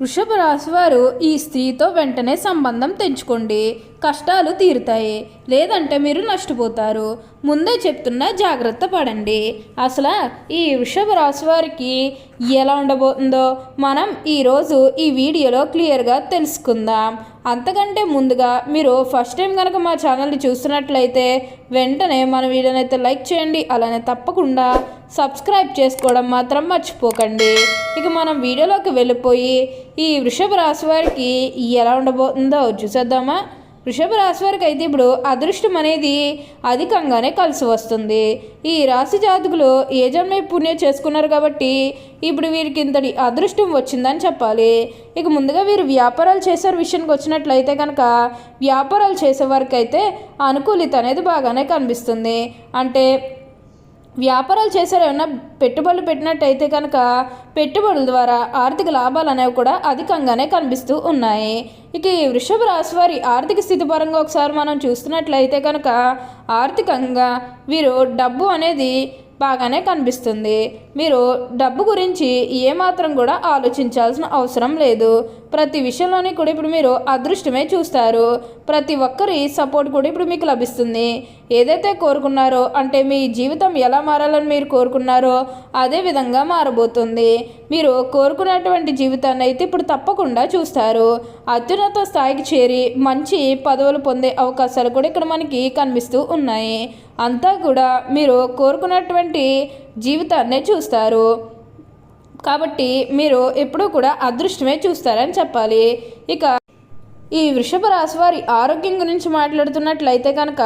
వృషభ రాశి వారు ఈ స్త్రీతో వెంటనే సంబంధం తెంచుకోండి. కష్టాలు తీరుతాయి. లేదంటే మీరు నష్టపోతారు. ముందే చెప్తున్నా జాగ్రత్త పడండి. అసలు ఈ వృషభ రాశి వారికి ఎలా ఉండబోతుందో మనం ఈరోజు ఈ వీడియోలో క్లియర్గా తెలుసుకుందాం. అంతకంటే ముందుగా మీరు ఫస్ట్ టైం కనుక మా ఛానల్ని చూస్తున్నట్లయితే వెంటనే మన వీడియోనైతే లైక్ చేయండి. అలానే తప్పకుండా సబ్స్క్రైబ్ చేసుకోవడం మాత్రం మర్చిపోకండి. ఇక మనం వీడియోలోకి వెళ్ళిపోయి ఈ వృషభ రాశి వారికి ఎలా ఉండబోతుందో చూసేద్దామా? వృషభ రాశి వారికి అయితే ఇప్పుడు అదృష్టం అనేది అధికంగానే కలిసి వస్తుంది. ఈ రాశి జాతకులు ఏ జన్మ పుణ్యం చేసుకున్నారు కాబట్టి ఇప్పుడు వీరికి ఇంతటి అదృష్టం వచ్చిందని చెప్పాలి. ఇక ముందుగా వీరు వ్యాపారాలు చేసే విషయానికి వచ్చినట్లయితే కనుక వ్యాపారాలు చేసే వారికి అయితే అనుకూలిత అనేది బాగానే కనిపిస్తుంది. అంటే వ్యాపారాలు చేసారు ఏమన్నా పెట్టుబడులు పెట్టినట్టయితే కనుక పెట్టుబడుల ద్వారా ఆర్థిక లాభాలు అనేవి కూడా అధికంగానే కనిపిస్తూ ఉన్నాయి. ఇక ఈ వృషభ రాశి వారి ఆర్థిక స్థితి పరంగా ఒకసారి మనం చూస్తున్నట్లయితే కనుక ఆర్థికంగా వీరు డబ్బు అనేది బాగానే కనిపిస్తుంది. మీరు డబ్బు గురించి ఏమాత్రం కూడా ఆలోచించాల్సిన అవసరం లేదు. ప్రతి విషయంలోనే కూడా ఇప్పుడు మీరు అదృష్టమే చూస్తారు. ప్రతి ఒక్కరి సపోర్ట్ కూడా ఇప్పుడు మీకు లభిస్తుంది. ఏదైతే కోరుకున్నారో అంటే మీ జీవితం ఎలా మారాలని మీరు కోరుకున్నారో అదే విధంగా మారబోతుంది. మీరు కోరుకున్నటువంటి జీవితాన్ని అయితే ఇప్పుడు తప్పకుండా చూస్తారు. అత్యున్నత స్థాయికి చేరి మంచి పదవులు పొందే అవకాశాలు కూడా ఇక్కడ మనకి కనిపిస్తూ ఉన్నాయి. అంతా కూడా మీరు కోరుకున్నటువంటి జీవితాన్నే చూస్తారు. కాబట్టి మీరు ఎప్పుడూ కూడా అదృష్టమే చూస్తారని చెప్పాలి. ఇక ఈ వృషభ రాశి వారి ఆరోగ్యం గురించి మాట్లాడుతున్నట్లయితే కనుక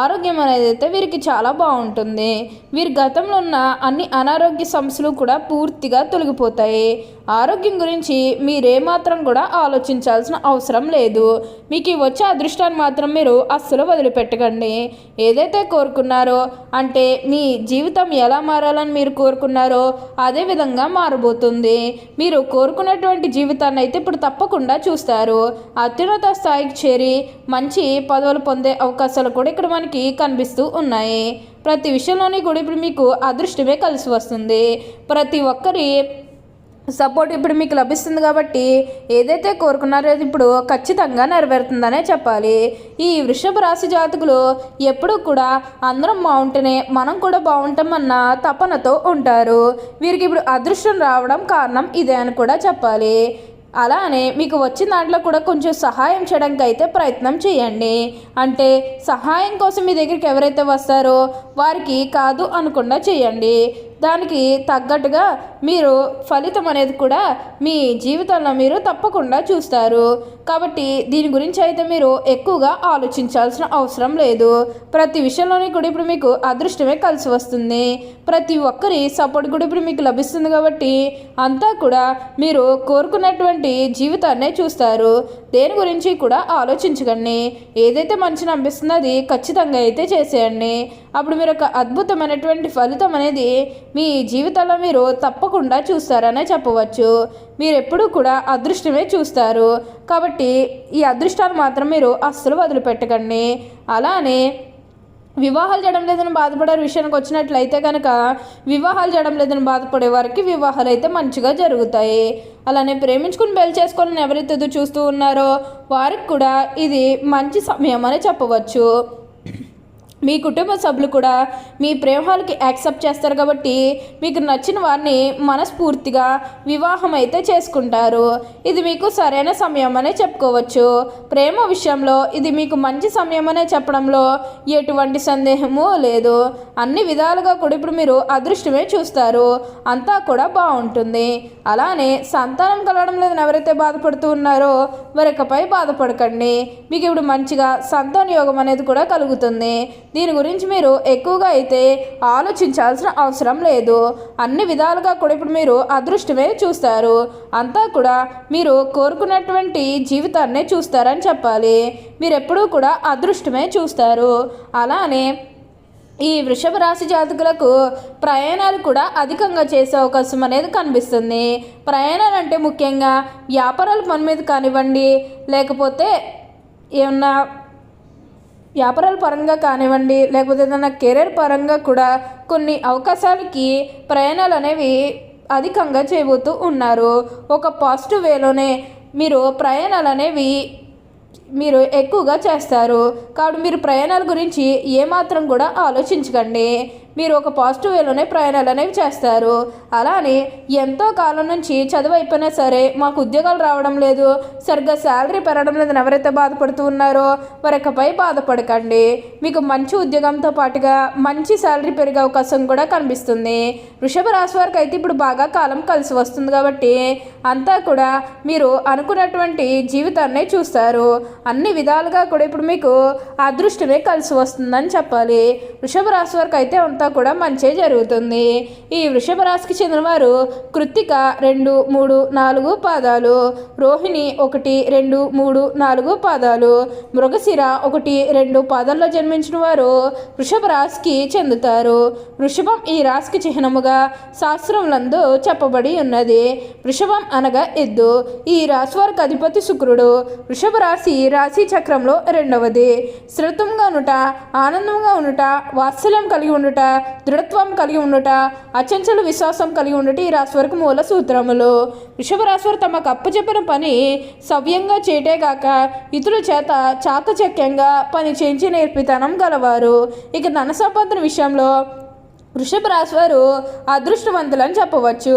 ఆరోగ్యం అనేది అయితే వీరికి చాలా బాగుంటుంది. వీరి గతంలో ఉన్న అన్ని అనారోగ్య సమస్యలు కూడా పూర్తిగా తొలగిపోతాయి. ఆరోగ్యం గురించి మీరేమాత్రం కూడా ఆలోచించాల్సిన అవసరం లేదు. మీకు వచ్చే అదృష్టాన్ని మాత్రం మీరు అస్సలు వదిలిపెట్టకండి. ఏదైతే కోరుకున్నారో అంటే మీ జీవితం ఎలా మారాలని మీరు కోరుకున్నారో అదే విధంగా మారబోతుంది. మీరు కోరుకున్నటువంటి జీవితాన్ని అయితే ఇప్పుడు తప్పకుండా చూస్తారు. అత్యున్నత స్థాయికి చేరి మంచి పదవులు పొందే అవకాశాలు కూడా ఇక్కడ మనకి కనిపిస్తూ ఉన్నాయి. ప్రతి విషయంలోని కూడా ఇప్పుడు మీకు అదృష్టమే కలిసి వస్తుంది. ప్రతి ఒక్కరి సపోర్ట్ ఇప్పుడు మీకు లభిస్తుంది కాబట్టి ఏదైతే కోరుకున్నారో అది ఇప్పుడు ఖచ్చితంగా నెరవేరుతుందనే చెప్పాలి. ఈ వృషభ రాశి జాతకులు ఎప్పుడూ కూడా అందరం బాగుంటేనే మనం కూడా బాగుంటామన్న తపనతో ఉంటారు. వీరికి ఇప్పుడు అదృష్టం రావడం కారణం ఇదే అని కూడా చెప్పాలి. అలానే మీకు వచ్చిన దాంట్లో కూడా కొంచెం సహాయం చేయడానికి అయితే ప్రయత్నం చేయండి. అంటే సహాయం కోసం మీ దగ్గరికి ఎవరైతే వస్తారో వారికి కాదు అనకుండా చేయండి. దానికి తగ్గట్టుగా మీరు ఫలితం అనేది కూడా మీ జీవితంలో మీరు తప్పకుండా చూస్తారు. కాబట్టి దీని గురించి అయితే మీరు ఎక్కువగా ఆలోచించాల్సిన అవసరం లేదు. ప్రతి విషయంలోని కూడా ఇప్పుడు మీకు అదృష్టమే కలిసి వస్తుంది. ప్రతి ఒక్కరి సపోర్ట్ కూడా ఇప్పుడు మీకు లభిస్తుంది కాబట్టి అంతా కూడా మీరు కోరుకున్నటువంటి జీవితాన్నే చూస్తారు. దేని గురించి కూడా ఆలోచించకండి. ఏదైతే మంచిని అనిపిస్తుందో అది ఖచ్చితంగా అయితే చేసేయండి. అప్పుడు మీరు ఒక అద్భుతమైనటువంటి ఫలితం అనేది మీ జీవితంలో మీరు తప్పకుండా చూస్తారనే చెప్పవచ్చు. మీరు ఎప్పుడూ కూడా అదృష్టమే చూస్తారు. కాబట్టి ఈ అదృష్టాన్ని మాత్రం మీరు అస్సలు వదిలిపెట్టకండి. అలానే వివాహాలు చేయడం లేదని బాధపడే విషయానికి వచ్చినట్లయితే కనుక వివాహాలు చేయడం లేదని బాధపడే వారికి వివాహాలు అయితే మంచిగా జరుగుతాయి. అలానే ప్రేమించుకుని పెళ్ళి చేసుకోవాలని ఎవరైతే చూస్తూ ఉన్నారో వారికి కూడా ఇది మంచి సమయం అని చెప్పవచ్చు. మీ కుటుంబ సభ్యులు కూడా మీ ప్రేమాలకి యాక్సెప్ట్ చేస్తారు కాబట్టి మీకు నచ్చిన వారిని మనస్ఫూర్తిగా వివాహం అయితే చేసుకుంటారు. ఇది మీకు సరైన సమయం అనే చెప్పుకోవచ్చు. ప్రేమ విషయంలో ఇది మీకు మంచి సమయం అనే చెప్పడంలో ఎటువంటి సందేహము లేదు. అన్ని విధాలుగా కూడా ఇప్పుడు మీరు అదృష్టమే చూస్తారు. అంతా కూడా బాగుంటుంది. అలానే సంతానం కలగడం లేదని ఎవరైతే బాధపడుతూ ఉన్నారో వారికపై బాధపడకండి. మీకు ఇప్పుడు మంచిగా సంతాన యోగం అనేది కూడా కలుగుతుంది. దీని గురించి మీరు ఎక్కువగా అయితే ఆలోచించాల్సిన అవసరం లేదు. అన్ని విధాలుగా కూడా ఇప్పుడు మీరు అదృష్టమే చూస్తారు. అంతా కూడా మీరు కోరుకున్నటువంటి జీవితాన్నే చూస్తారని చెప్పాలి. మీరు ఎప్పుడూ కూడా అదృష్టమే చూస్తారు. అలానే ఈ వృషభ రాశి జాతకులకు ప్రయాణాలు కూడా అధికంగా చేసే అవకాశం అనేది కనిపిస్తుంది. ప్రయాణాలు అంటే ముఖ్యంగా వ్యాపారాల పని మీద కానివ్వండి లేకపోతే ఏమన్నా వ్యాపారాల పరంగా కానివ్వండి లేకపోతే ఏదైనా కెరీర్ పరంగా కూడా కొన్ని అవకాశాలకి ప్రయాణాలు అనేవి అధికంగా చేయబోతూ ఉన్నారు. ఒక పాజిటివ్ వేలోనే మీరు ప్రయాణాలు అనేవి మీరు ఎక్కువగా చేస్తారు. కాబట్టి మీరు ప్రయాణాల గురించి ఏమాత్రం కూడా ఆలోచించకండి. మీరు ఒక పాజిటివ్ వేలోనే ప్రయాణాలు అనేవి చేస్తారు. అలానే ఎంతో కాలం నుంచి చదువు అయిపోయినా సరే మాకు ఉద్యోగాలు రావడం లేదు. సరిగ్గా శాలరీ పెరగడం లేదని ఎవరైతే బాధపడుతూ ఉన్నారో వారికపై బాధపడకండి. మీకు మంచి ఉద్యోగంతో పాటుగా మంచి శాలరీ పెరిగే అవకాశం కూడా కనిపిస్తుంది. వృషభ రాశి వారికి అయితే ఇప్పుడు బాగా కాలం కలిసి వస్తుంది కాబట్టి అంతా కూడా మీరు అనుకున్నటువంటి జీవితాన్ని చూస్తారు. అన్ని విధాలుగా కూడా ఇప్పుడు మీకు అదృష్టమే కలిసి వస్తుందని చెప్పాలి. వృషభ రాశి వారికి అయితే అంతా కూడా మంచి జరుగుతుంది. ఈ వృషభ రాశికి చెందినవారు కృత్తిక రెండు మూడు నాలుగు పాదాలు రోహిణి ఒకటి రెండు మూడు నాలుగు పాదాలు మృగశిర ఒకటి రెండు పాదాల్లో జన్మించిన వారు వృషభ రాశికి చెందుతారు. వృషభం ఈ రాశికి చిహ్నముగా శాస్త్రములందు చెప్పబడి ఉన్నది. వృషభం అనగా ఎద్దు. ఈ రాశివారికి అధిపతి శుక్రుడు. వృషభ రాశి రాశి చక్రంలో రెండవది. శ్రుతంగా ఉండుట ఆనందంగా ఉండుట వాత్సల్యం కలిగి ఉండుట దృఢత్వం కలిగి ఉండుట అచంచల విశ్వాసం కలిగి ఉండుట ఈ రాశివారికి మూల సూత్రములు. వృషభ రాశివారు తమకు అప్పచెప్పిన పని సవ్యంగా చేయటేగాక ఇతరుల చేత చాకచక్యంగా పని చేయించి నేర్పితనం గలవారు. ఇక ధన సంపాదన విషయంలో వృషభ రాశివారు అదృష్టవంతులని చెప్పవచ్చు.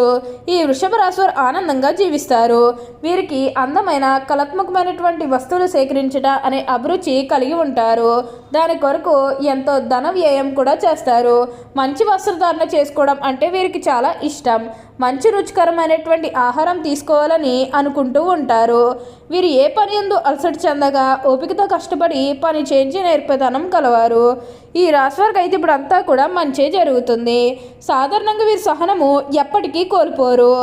ఈ వృషభ రాశివారు ఆనందంగా జీవిస్తారు. వీరికి అందమైన కళాత్మకమైనటువంటి వస్తువులు సేకరించట అనే అభిరుచి కలిగి ఉంటారు. దాని కొరకు ఎంతో ధన వ్యయం కూడా చేస్తారు. మంచి వస్త్రధారణ చేసుకోవడం అంటే వీరికి చాలా ఇష్టం. మంచి రుచికరమైనటువంటి ఆహారం తీసుకోవాలని అనుకుంటూ ఉంటారు. వీరు ఏ పని ఎందు అలసట చెందగా ఓపికతో కష్టపడి పని చేయించి నేర్పేతనం కలవారు. ఈ రాశివారికి అయితే ఇప్పుడు అంతా కూడా మంచి జరుగుతుంది. సాధారణంగా వీరి సహనము ఎప్పటికీ కోల్పోరు.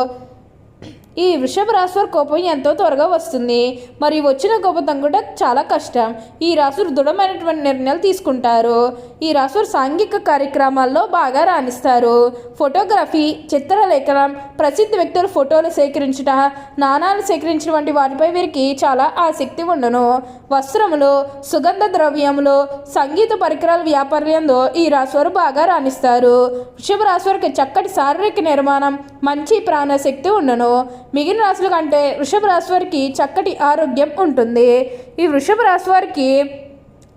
ఈ వృషభ రాశి వారి కోపం ఎంతో త్వరగా వస్తుంది. మరియు వచ్చిన కోపం కూడా చాలా కష్టం. ఈ రాశులు దృఢమైనటువంటి నిర్ణయాలు తీసుకుంటారు. ఈ రాశులు సాంఘిక కార్యక్రమాల్లో బాగా రాణిస్తారు. ఫోటోగ్రఫీ చిత్రలేఖనం ప్రసిద్ధ వ్యక్తుల ఫోటోలు సేకరించుట నాణాలు సేకరించిన వంటి వాటిపై వీరికి చాలా ఆసక్తి ఉండను. వస్త్రములు సుగంధ ద్రవ్యములు సంగీత పరికరాల వ్యాపారంలో ఈ రాశివారు బాగా రాణిస్తారు. వృషభ రాశివారికి చక్కటి శారీరక నిర్మాణం మంచి ప్రాణశక్తి ఉండను. మిగిలిన రాశుల కంటే వృషభ రాశి వారికి చక్కటి ఆరోగ్యం ఉంటుంది. ఈ వృషభ రాశి వారికి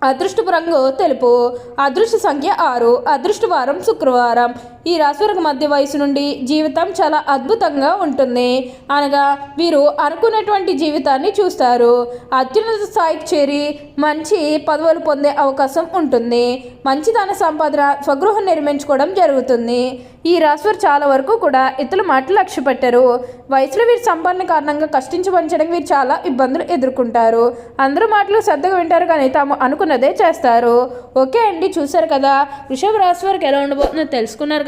అదృష్టపు రంగు తెలుపు అదృష్ట సంఖ్య ఆరు అదృష్టవారం శుక్రవారం. ఈ రాశివారికి మధ్య వయసు నుండి జీవితం చాలా అద్భుతంగా ఉంటుంది. అనగా వీరు అనుకున్నటువంటి జీవితాన్ని చూస్తారు. అత్యున్నత స్థాయికి చేరి మంచి పదవులు పొందే అవకాశం ఉంటుంది. మంచి ధన సంపాదన స్వగృహం నిర్మించుకోవడం జరుగుతుంది. ఈ రాశివారు చాలా వరకు కూడా ఇతరుల మాటలు లక్ష్య పెట్టారు. వయసులో వీరి సంపాదన కారణంగా కష్టించబడించడానికి వీరు చాలా ఇబ్బందులు ఎదుర్కొంటారు. అందరూ మాటలు శ్రద్ధగా వింటారు కానీ తాము అనుకున్నదే చేస్తారు. ఓకే అండి చూశారు కదా? వృషభ రాశి వారికి ఎలా ఉండబోతుందో తెలుసుకున్నారు